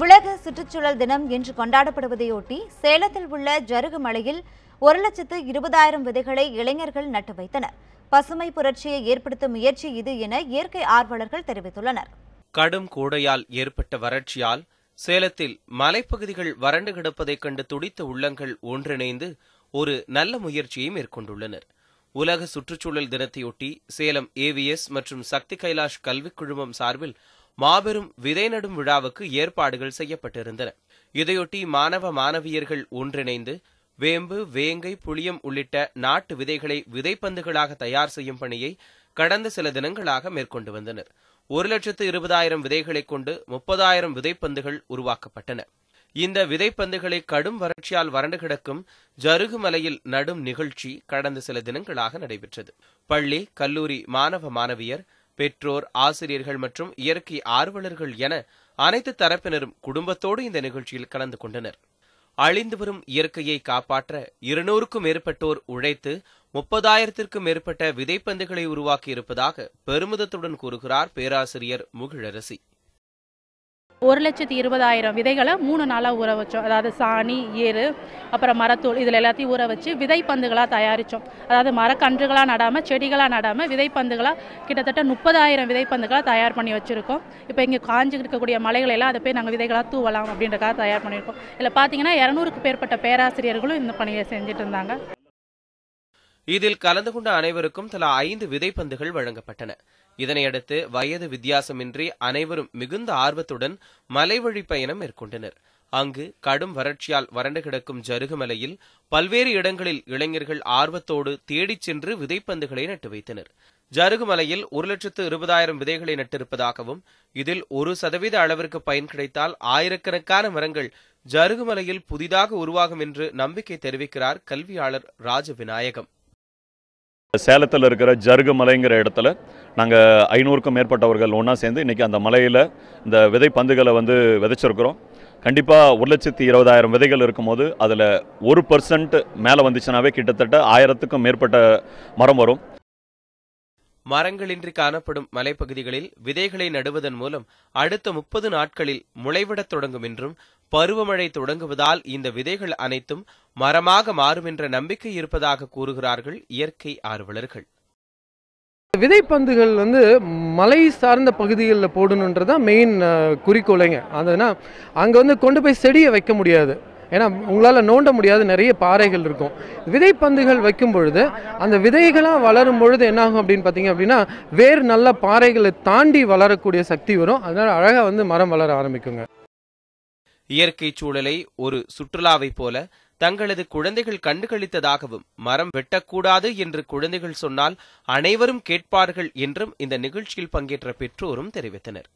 உலக சுற்றுச்சூழல் தினம் இன்று கொண்டாடப்படுவதையொட்டி சேலத்தில் உள்ள ஜருகு மலையில் ஒரு லட்சத்து இருபதாயிரம் விதைகளை இளைஞர்கள் நட்டு வைத்தனர். பசுமை புரட்சியை ஏற்படுத்தும் முயற்சி இது என இயற்கை ஆர்வலர்கள் தெரிவித்துள்ளனர். கடும் கூடையால் ஏற்பட்ட வறட்சியால் சேலத்தில் மலைப்பகுதிகள் வறண்டு கிடப்பதைக் கண்டு துடித்த உள்ளங்கள் ஒன்றிணைந்து ஒரு நல்ல முயற்சியை மேற்கொண்டுள்ளனர். உலக சுற்றுச்சூழல் தினத்தையொட்டி சேலம் ஏவிஎஸ் மற்றும் சக்தி கைலாஷ் கல்விக் குழுமம் சார்பில் மாபெரும் விதை நடும் விழாவுக்கு ஏற்பாடுகள் செய்யப்பட்டிருந்தன. இதையொட்டி மாணவ மாணவியர்கள் ஒன்றிணைந்து வேம்பு வேங்கை புளியம் உள்ளிட்ட நாட்டு விதைகளை விதைப்பந்துகளாக தயார் செய்யும் பணியை கடந்த சில தினங்களாக மேற்கொண்டு வந்தனர். ஒரு லட்சத்து இருபதாயிரம் விதைகளைக் கொண்டு முப்பதாயிரம் விதைப்பந்துகள் உருவாக்கப்பட்டன. இந்த விதைப்பந்துகளை கடும் வறட்சியால் வறண்டு கிடக்கும் ஜருகுமலையில் நடும் நிகழ்ச்சி கடந்த சில தினங்களாக நடைபெற்றது. பள்ளி கல்லூரி மாணவ மாணவியர் பெற்றோர் ஆசிரியர்கள் மற்றும் இயற்கை ஆர்வலர்கள் என அனைத்து தரப்பினரும் குடும்பத்தோடு இந்த நிகழ்ச்சியில் கலந்து கொண்டனர். அழிந்து வரும் இயற்கையை காப்பாற்ற இருநூறுக்கும் மேற்பட்டோர் உழைத்து முப்பதாயிரத்திற்கும் மேற்பட்ட விதைப்பந்துகளை உருவாக்கி இருப்பதாக பெருமிதத்துடன் கூறுகிறார் பேராசிரியர் முகிழரசி. ஒரு லட்சத்தி இருபதாயிரம் விதைகளை மூணு நாளாக ஊற வச்சோம். அதாவது சாணி ஏறு அப்புறம் மரத்தூள் இதில் எல்லாத்தையும் ஊற வச்சு விதைப்பந்துகளாக தயாரித்தோம் அதாவது மரக்கன்றுகளாக நடாமல் செடிகளாக நடாமல் விதைப்பந்துகளாக கிட்டத்தட்ட முப்பதாயிரம் விதைப்பந்துகளாக தயார் பண்ணி வச்சுருக்கோம். இப்போ இங்கே காஞ்சி இருக்கக்கூடிய மலைகள் எல்லாம் அதை போய் நாங்கள் விதைகளாக தூவலாம் அப்படின்றக்காக தயார் பண்ணியிருக்கோம். இதில் பார்த்தீங்கன்னா இரநூறுக்கு மேற்பட்ட பேராசிரியர்களும் இந்த பணியை செஞ்சுட்டு இருந்தாங்க. இதில் கலந்து கொண்ட அனைவருக்கும் தலா ஐந்து விதைப்பந்துகள் வழங்கப்பட்டன. இதனையடுத்து வயது வித்தியாசமின்றி அனைவரும் மிகுந்த ஆர்வத்துடன் மலைவழி பயணம் மேற்கொண்டனர். அங்கு கடும் வறட்சியால் வறண்டு கிடக்கும் ஜருகுமலையில் பல்வேறு இடங்களில் இளைஞர்கள் ஆர்வத்தோடு தேடிச் சென்று விதைப்பந்துகளை நட்டு வைத்தனர். ஜருகுமலையில் ஒரு லட்சத்து இருபதாயிரம் விதைகளை நட்டிருப்பதாகவும் இதில் ஒரு சதவீத அளவிற்கு பயன் கிடைத்தால் ஆயிரக்கணக்கான மரங்கள் ஜருகுமலையில் புதிதாக உருவாகும் என்று நம்பிக்கை தெரிவிக்கிறார் கல்வியாளர் ராஜ விநாயகம் சேலத்தில் இருக்கிற ஜருகு மலைங்கிற இடத்துல நாங்கள் ஐநூறுக்கும் மேற்பட்டவர்கள் ஒன்றா சேர்ந்து இன்றைக்கி அந்த மலையில் இந்த விதை பந்துகளை வந்து விதைச்சிருக்கிறோம். கண்டிப்பாக ஒரு லட்சத்தி இருபதாயிரம் விதைகள் இருக்கும்போது அதில் ஒரு பர்சன்ட் மேலே வந்துச்சுனாவே கிட்டத்தட்ட ஆயிரத்துக்கும் மேற்பட்ட மரம் வரும். மரங்களின்றி காணப்படும் மலைப்பகுதிகளில் விதைகளை நடுவதன் மூலம் அடுத்த முப்பது நாட்களில் முளைவிடத் தொடங்கும் என்றும் பருவமழை தொடங்குவதால் இந்த விதைகள் அனைத்தும் மரமாக மாறும் என்ற நம்பிக்கை இருப்பதாக கூறுகிறார்கள் இயற்கை ஆர்வலர்கள். விதைப்பந்துகள் வந்து மலை சார்ந்த பகுதிகளில் போடணுன்றது தான் மெயின் குறிக்கோளைங்க. அதுனா அங்கே வந்து கொண்டு போய் செடியை வைக்க முடியாது. ஏன்னா உங்களால் நோண்ட முடியாத நிறைய பாறைகள் இருக்கும். விதைப்பந்துகள் வைக்கும் பொழுது அந்த விதைகளாக வளரும் பொழுது என்னாகும் அப்படின்னு பார்த்தீங்க அப்படின்னா வேறு நல்ல பாறைகளை தாண்டி வளரக்கூடிய சக்தி வரும். அதனால் அழகாக வந்து மரம் வளர ஆரம்பிக்குங்க. இயற்கை சூழலை ஒரு சுற்றுலாவைப் போல தங்களது குழந்தைகள் கண்டுகளித்ததாகவும் மரம் வெட்டக்கூடாது என்று குழந்தைகள் சொன்னால் அனைவரும் கேட்பார்கள் என்றும் இந்த நிகழ்ச்சியில் பங்கேற்ற பெற்றோரும் தெரிவித்தனர்.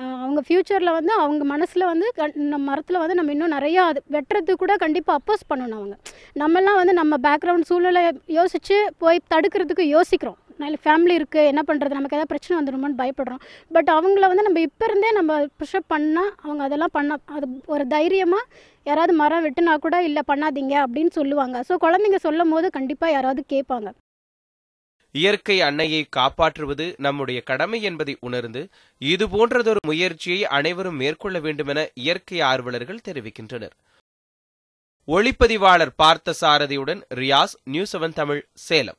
அவங்க ஃப்யூச்சரில் வந்து அவங்க மனசில் வந்து கண் நம்ம மரத்தில் வந்து நம்ம இன்னும் நிறையா அது வெட்டுறதுக்கு கூட கண்டிப்பாக அப்போஸ் பண்ணணும் அவங்க. நம்மெல்லாம் வந்து நம்ம பேக்ரவுண்ட் சூழ்நிலை யோசித்து போய் தடுக்கிறதுக்கு யோசிக்கிறோம். நல்ல ஃபேமிலி இருக்குது என்ன பண்ணுறது நமக்கு எதாவது பிரச்சனை வந்துடுமோன்னு பயப்படுறோம். பட் அவங்கள வந்து நம்ம இப்போ இருந்தே நம்ம ப்ரிஷப் பண்ணால் அவங்க அதெல்லாம் பண்ண அது ஒரு தைரியமாக யாராவது மரம் வெட்டுனா கூட இல்லை பண்ணாதீங்க அப்படின்னு சொல்லுவாங்க. ஸோ குழந்தைங்க சொல்லும் போது கண்டிப்பாக யாராவது கேட்பாங்க. இயற்கை அன்னையை காப்பாற்றுவது நம்முடைய கடமை என்பதை உணர்ந்து இது போன்றதொரு முயற்சியை அனைவரும் மேற்கொள்ள வேண்டுமென இயற்கை ஆர்வலர்கள் தெரிவிக்கின்றனர். ஒளிப்பதிவாளர் பார்த்த சாரதியுடன் ரியாஸ் நியூஸ் செவன் தமிழ் சேலம்.